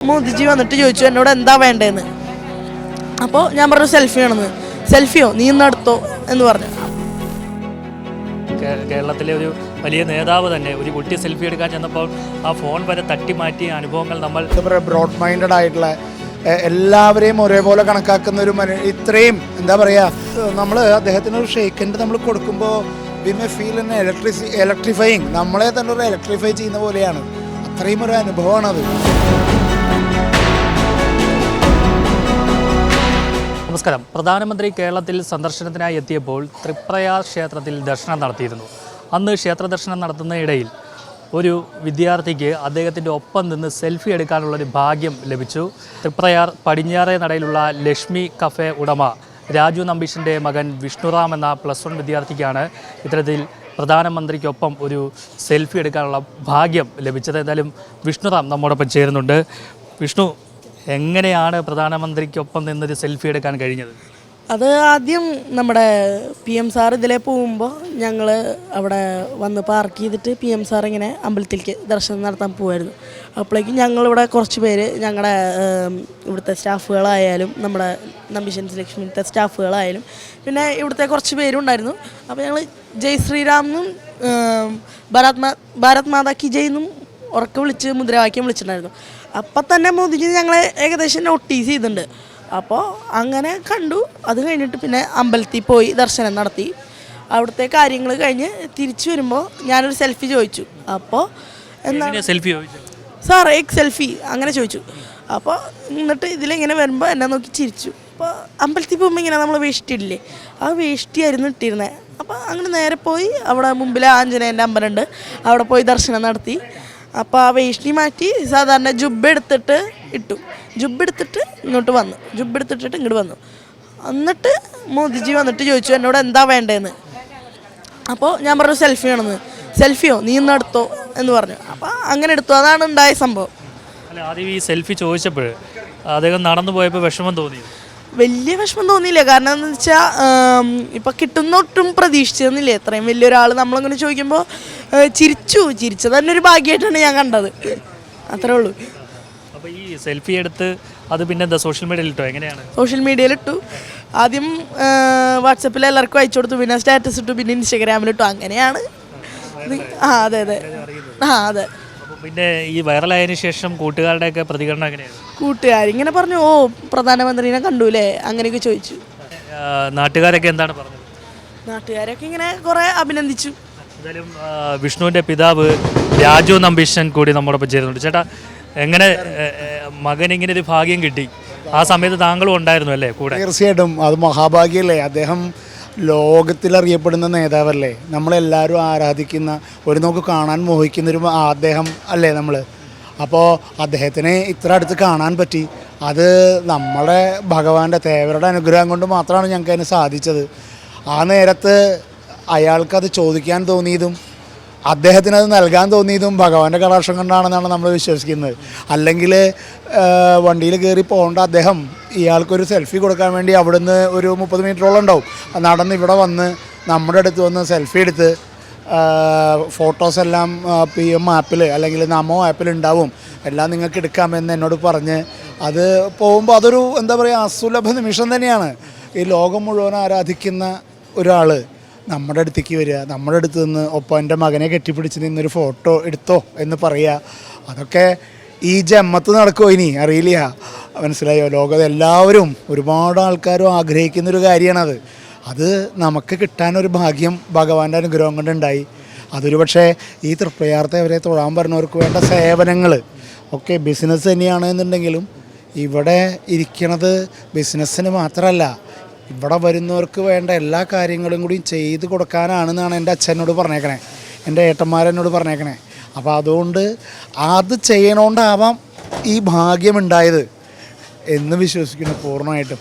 മോദിജി വന്നിട്ട് ചോദിച്ചു എന്നോട് എന്താ വേണ്ടതെന്ന് അപ്പോൾ ഞാൻ പറഞ്ഞു സെൽഫി ആണെന്ന് സെൽഫിയോ? നീ ഇന്ന് എടുത്തോ എന്ന് പറഞ്ഞു. കേരളത്തിലെ ഒരു വലിയ നേതാവ് തന്നെ ഒരു കുട്ടി സെൽഫി എടുക്കാൻ ചെന്നപ്പോൾ ആ ഫോൺ വരെ തട്ടി മാറ്റിയ അനുഭവങ്ങൾ നമ്മൾ ബ്രോഡ് മൈൻഡഡ് ആയിട്ടുള്ള എല്ലാവരെയും ഒരേപോലെ കണക്കാക്കുന്ന ഒരു മനു ഇത്രയും എന്താ പറയുക നമ്മൾ അദ്ദേഹത്തിന് ഒരു ഷേക്കൻഡ് നമ്മൾ കൊടുക്കുമ്പോൾ we may feel an electricity electrifying നമ്മളെ തന്നെ ഒരു ഇലക്ട്രിഫൈ ചെയ്യുന്ന പോലെയാണ്. അത്രയും ഒരു അനുഭവമാണത്. നമസ്കാരം. പ്രധാനമന്ത്രി കേരളത്തിൽ സന്ദർശനത്തിനായി എത്തിയപ്പോൾ തൃപ്രയാർ ക്ഷേത്രത്തിൽ ദർശനം നടത്തിയിരുന്നു. അന്ന് ക്ഷേത്ര ദർശനം നടത്തുന്നതിനിടയിൽ ഒരു വിദ്യാർത്ഥിക്ക് അദ്ദേഹത്തിന്റെ ഒപ്പം നിന്ന് സെൽഫി എടുക്കാനുള്ളൊരു ഭാഗ്യം ലഭിച്ചു. തൃപ്രയാർ പടിഞ്ഞാറേ നടയിലുള്ള ലക്ഷ്മി കഫേ ഉടമ രാജു നമ്പീഷിന്റെ മകൻ വിഷ്ണുറാം എന്ന പ്ലസ് വൺ വിദ്യാർത്ഥിക്കാണ് ഇത്തരത്തിൽ പ്രധാനമന്ത്രിക്കൊപ്പം ഒരു സെൽഫി എടുക്കാനുള്ള ഭാഗ്യം ലഭിച്ചത്. എന്തായാലും വിഷ്ണുറാം നമ്മോടൊപ്പം ചേരുന്നുണ്ട്. വിഷ്ണു എങ്ങനെയാണ് പ്രധാനമന്ത്രിക്കൊപ്പം നിന്നൊരു സെൽഫി എടുക്കാൻ കഴിഞ്ഞത്? അത് ആദ്യം നമ്മുടെ പി എം സാർ ഇതിലെ പോകുമ്പോൾ ഞങ്ങൾ അവിടെ വന്ന് പാർക്ക് ചെയ്തിട്ട് പി എം സാർ ഇങ്ങനെ അമ്പലത്തിലേക്ക് ദർശനം നടത്താൻ പോകുമായിരുന്നു അപ്പോഴേക്കും ഞങ്ങളിവിടെ കുറച്ച് പേര് ഞങ്ങളുടെ ഇവിടുത്തെ സ്റ്റാഫുകളായാലും നമ്മുടെ നമ്പിഷൻ ലക്ഷ്മിത്തെ സ്റ്റാഫുകളായാലും പിന്നെ ഇവിടുത്തെ കുറച്ച് പേരുണ്ടായിരുന്നു. അപ്പോൾ ഞങ്ങൾ ജയ് ശ്രീരാമെന്നും ഭാരത് മാ ഭാരത് മാതാ കി ജയ് എന്നും ഉറക്കെ വിളിച്ച് മുദ്രാവാക്യം വിളിച്ചിട്ടുണ്ടായിരുന്നു. അപ്പം തന്നെ മോദിജി ഞങ്ങളെ ഏകദേശം നോട്ടീസ് ചെയ്തിട്ടുണ്ട്. അപ്പോൾ അങ്ങനെ കണ്ടു. അത് കഴിഞ്ഞിട്ട് പിന്നെ അമ്പലത്തിൽ പോയി ദർശനം നടത്തി. അവിടുത്തെ കാര്യങ്ങൾ കഴിഞ്ഞ് തിരിച്ചു വരുമ്പോൾ ഞാനൊരു സെൽഫി ചോദിച്ചു. അപ്പോൾ എന്താണ് സെൽഫി സാർ എക് സെൽഫി അങ്ങനെ ചോദിച്ചു. അപ്പോൾ എന്നിട്ട് ഇതിലിങ്ങനെ വരുമ്പോൾ എന്നെ നോക്കി ചിരിച്ചു. അപ്പോൾ അമ്പലത്തിൽ പോകുമ്പോൾ ഇങ്ങനെ നമ്മൾ വേഷ്ടിയില്ലേ ആ വേഷ്ടിയായിരുന്നു ഇട്ടിരുന്നത് അപ്പോൾ അങ്ങനെ നേരെ പോയി. അവിടെ മുമ്പിൽ ആഞ്ജനേയന്റെ അമ്പലമുണ്ട്. അവിടെ പോയി ദർശനം നടത്തി. അപ്പോൾ ആ വേഷ്ടി മാറ്റി സാധാരണ ജുബ് എടുത്തിട്ട് ഇട്ടു. ജുബ് എടുത്തിട്ട് ഇങ്ങോട്ട് വന്നു. ജുബ് എടുത്തിട്ടിട്ട് ഇങ്ങോട്ട് വന്നു. എന്നിട്ട് മോദിജി വന്നിട്ട് ചോദിച്ചു എന്നോട് എന്താ വേണ്ടതെന്ന് അപ്പോൾ ഞാൻ പറഞ്ഞു സെൽഫി ആണെന്ന് സെൽഫിയോ? നീ ഇന്ന് എടുത്തോ? എന്ന് പറഞ്ഞു. അപ്പോൾ അങ്ങനെ എടുത്തു. അതാണ് ഉണ്ടായ സംഭവം. അല്ല ആദ്യം ഈ സെൽഫി ചോദിച്ചപ്പോൾ അദ്ദേഹം നടന്നു പോയപ്പോൾ വിഷമം തോന്നി വലിയ വിഷമം തോന്നിയില്ല. കാരണം എന്ന് വെച്ചാൽ ഇപ്പം കിട്ടുന്ന ഒട്ടും പ്രതീക്ഷിച്ചിരുന്നില്ല. എത്രയും വലിയൊരാൾ നമ്മളങ്ങനെ ചോദിക്കുമ്പോൾ ചിരിച്ചു. ചിരിച്ചത് തന്നെ ഒരു ഭാഗ്യമായിട്ടാണ് ഞാൻ കണ്ടത്. അത്രേ ഉള്ളൂ. അപ്പോൾ ഈ സെൽഫി എടുത്ത് അത് പിന്നെ എന്താ സോഷ്യൽ മീഡിയയിൽ ഇട്ടോ? എങ്ങനെയാണ്? സോഷ്യൽ മീഡിയയിൽ ഇട്ടു. ആദ്യം വാട്സപ്പിൽ എല്ലാവർക്കും അയച്ചു കൊടുത്തു. പിന്നെ സ്റ്റാറ്റസ് ഇട്ടു. പിന്നെ ഇൻസ്റ്റഗ്രാമിൽ ഇട്ടു. അങ്ങനെയാണ്. ആ അതെ അതെ. ആ അതെ. പിന്നെ ഈ വൈറലായതിനു ശേഷം കൂട്ടുകാരുടെയൊക്കെ പ്രതികരണം എങ്ങനെയാണ്? കൂട്ടുകാരിങ്ങനെ പറഞ്ഞു ഓ പ്രധാനമന്ത്രിനെ കണ്ടൂലേ? അങ്ങനെയൊക്കെ ചോദിച്ചു. ആ, നാട്ടുകാരൊക്കെ എന്താണ് പറഞ്ഞത്? നാട്ടുകാരൊക്കെ ഇങ്ങനെ കുറെ അഭിനന്ദിച്ചു. എന്തായാലും ആ, വിഷ്ണുവിന്റെ പിതാവ് രാജു നമ്പീശൻ കൂടി നമ്മോടൊപ്പം ചേരുന്നുണ്ട്. ചേട്ടാ എങ്ങനെ മകൻ ഏ, മകന് ഇങ്ങനെ ഒരു ഭാഗ്യം കിട്ടി? ആ സമയത്ത് താങ്കളും ഉണ്ടായിരുന്നു അല്ലേ കൂടെ? തീർച്ചയായിട്ടും അത് മഹാഭാഗ്യല്ലേ അദ്ദേഹം ലോകത്തിലറിയപ്പെടുന്ന നേതാവല്ലേ? നമ്മളെല്ലാവരും ആരാധിക്കുന്ന ഒരു നോക്ക് കാണാൻ മോഹിക്കുന്ന ഒരു അദ്ദേഹം അല്ലേ നമ്മൾ അപ്പോൾ അദ്ദേഹത്തിനെ ഇത്ര അടുത്ത് കാണാൻ പറ്റി. അത് നമ്മുടെ ഭഗവാന്റെ തേവരുടെ അനുഗ്രഹം കൊണ്ട് മാത്രമാണ് ഞങ്ങൾക്ക് അതിന് സാധിച്ചത്. ആ നേരത്ത് അയാൾക്കത് ചോദിക്കാൻ തോന്നിയതും അദ്ദേഹത്തിന് അത് നൽകാൻ തോന്നിയതും ഭഗവാന്റെ കടാക്ഷം കൊണ്ടാണെന്നാണ് നമ്മൾ വിശ്വസിക്കുന്നത്. അല്ലെങ്കിൽ വണ്ടിയിൽ കയറി പോകേണ്ട അദ്ദേഹം ഇയാൾക്കൊരു സെൽഫി കൊടുക്കാൻ വേണ്ടി അവിടുന്ന് ഒരു മുപ്പത് മീറ്ററോളം ഉണ്ടാവും. നടന്ന് ഇവിടെ വന്ന് നമ്മുടെ അടുത്ത് വന്ന് സെൽഫി എടുത്ത് ഫോട്ടോസ് എല്ലാം പി എം ആപ്പിൽ അല്ലെങ്കിൽ നമോ ആപ്പിൽ ഉണ്ടാവും. എല്ലാം നിങ്ങൾക്ക് എടുക്കാമെന്ന് എന്നോട് പറഞ്ഞ് അത് പോകുമ്പോൾ അതൊരു എന്താ പറയുക അസുലഭ നിമിഷം തന്നെയാണ്. ഈ ലോകം മുഴുവൻ ആരാധിക്കുന്ന ഒരാൾ നമ്മുടെ അടുത്തേക്ക് വരിക നമ്മുടെ അടുത്ത് നിന്ന് ഒപ്പം എന്റെ മകനെ കെട്ടിപ്പിടിച്ച് നിന്നൊരു ഫോട്ടോ എടുത്തോ എന്ന് പറയുക. അതൊക്കെ ഈ ജമ്മത്ത് നടക്കുമോ ഇനി? അറിയില്ല. മനസ്സിലായോ? ലോകത്തെ എല്ലാവരും ഒരുപാട് ആൾക്കാരും ആഗ്രഹിക്കുന്നൊരു കാര്യമാണത്. അത് നമുക്ക് കിട്ടാനൊരു ഭാഗ്യം ഭഗവാന്റെ അനുഗ്രഹം കൊണ്ടുണ്ടായി അതൊരു പക്ഷേ ഈ തൃപ്രയാർത്ഥ അവരെ തൊഴാൻ പറഞ്ഞവർക്ക് വേണ്ട സേവനങ്ങൾ ഒക്കെ ബിസിനസ് തന്നെയാണ് എന്നുണ്ടെങ്കിലും ഇവിടെ ഇരിക്കണത് ബിസിനസ്സിന് മാത്രമല്ല ഇവിടെ വരുന്നവർക്ക് വേണ്ട എല്ലാ കാര്യങ്ങളും കൂടി ചെയ്ത് കൊടുക്കാനാണെന്നാണ് എന്റെ അച്ഛനോട് പറഞ്ഞേക്കണേ. എന്റെ ഏട്ടന്മാരെന്നോട് പറഞ്ഞേക്കണേ. അപ്പോൾ അതുകൊണ്ട് അത് ചെയ്യണോണ്ടാവാം ഈ ഭാഗ്യമുണ്ടായത് എന്ന് വിശ്വസിക്കുന്നു പൂർണമായിട്ടും.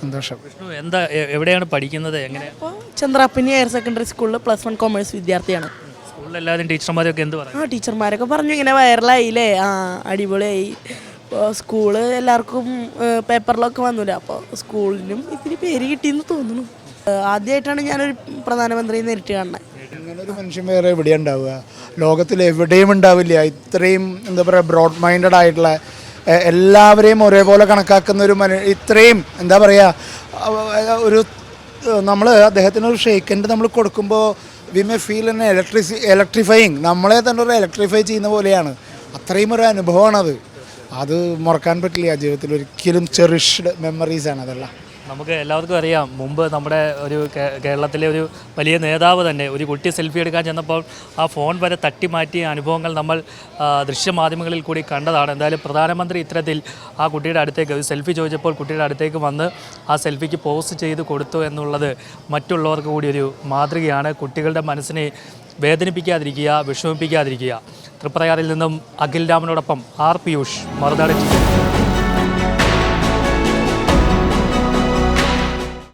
സന്തോഷം. വിഷ്ണു എന്താ എവിടെയാണ് പഠിക്കുന്നത്? എങ്ങനെ? അപ്പോൾ ചന്ദ്രാപ്പിനി ഹയർ സെക്കൻഡറി സ്കൂളിൽ പ്ലസ് വൺ കോമേഴ്സ് വിദ്യാർത്ഥിയാണ്. സ്കൂളിലെല്ലാവരും ടീച്ചർമാരൊക്കെ എന്ത് പറയും? ആ ടീച്ചർമാരൊക്കെ പറഞ്ഞു ഇങ്ങനെ വൈറലായില്ലേ? ആ അടിപൊളിയായി. ഇപ്പോൾ സ്കൂൾ എല്ലാവർക്കും പേപ്പറിലൊക്കെ വന്നില്ല അപ്പോൾ സ്കൂളിനും ഇത്തിരി പേര് കിട്ടിയെന്ന് തോന്നുന്നു. ആദ്യമായിട്ടാണ് ഞാനൊരു പ്രധാനമന്ത്രിയെ നേരിട്ട് കാണുന്നത് ഇങ്ങനൊരു മനുഷ്യൻ വേറെ എവിടെ ഉണ്ടാവുക? ലോകത്തിൽ എവിടെയും ഉണ്ടാവില്ല. ഇത്രയും എന്താ പറയുക ബ്രോഡ് മൈൻഡഡ് ആയിട്ടുള്ള എല്ലാവരെയും ഒരേപോലെ കണക്കാക്കുന്ന ഒരു മനു ഇത്രയും എന്താ പറയുക ഒരു നമ്മൾ അദ്ദേഹത്തിന് ഒരു ഷെയ്ക്കൻഡ് നമ്മൾ കൊടുക്കുമ്പോൾ we may feel an electricity electrifying നമ്മളെ തന്നെ ഒരു ഇലക്ട്രിഫൈ ചെയ്യുന്ന പോലെയാണ്. അത്രയും ഒരു അനുഭവമാണത്. അത് മറക്കാൻ പറ്റില്ല. ജീവിതത്തിൽ ഒരിക്കലും ചെറിഷ്ഡ് മെമ്മറീസ് ആണ് അതെല്ലാം. നമുക്ക് എല്ലാവർക്കും അറിയാം മുമ്പ് നമ്മുടെ ഒരു കേരളത്തിലെ ഒരു വലിയ നേതാവ് തന്നെ ഒരു കുട്ടി സെൽഫി എടുക്കാൻ ചെന്നപ്പോൾ ആ ഫോൺ വരെ തട്ടി മാറ്റിയ അനുഭവങ്ങൾ നമ്മൾ ദൃശ്യമാധ്യമങ്ങളിൽ കൂടി കണ്ടതാണ്. എന്തായാലും പ്രധാനമന്ത്രി ഇത്തരത്തിൽ ആ കുട്ടിയുടെ അടുത്തേക്ക് ഒരു സെൽഫി ചോദിച്ചപ്പോൾ കുട്ടിയുടെ അടുത്തേക്ക് വന്ന് ആ സെൽഫിക്ക് പോസ്റ്റ് ചെയ്ത് കൊടുത്തു എന്നുള്ളത് മറ്റുള്ളവർക്ക് കൂടി ഒരു മാതൃകയാണ്. കുട്ടികളുടെ മനസ്സിനെ വേദനിപ്പിക്കാതിരിക്കുക വിഷമിപ്പിക്കാതിരിക്കുക. തൃപ്രയാറിൽ നിന്നും അഖിൽ രാമനോടൊപ്പം ആർ പിയൂഷ് മറുനാട്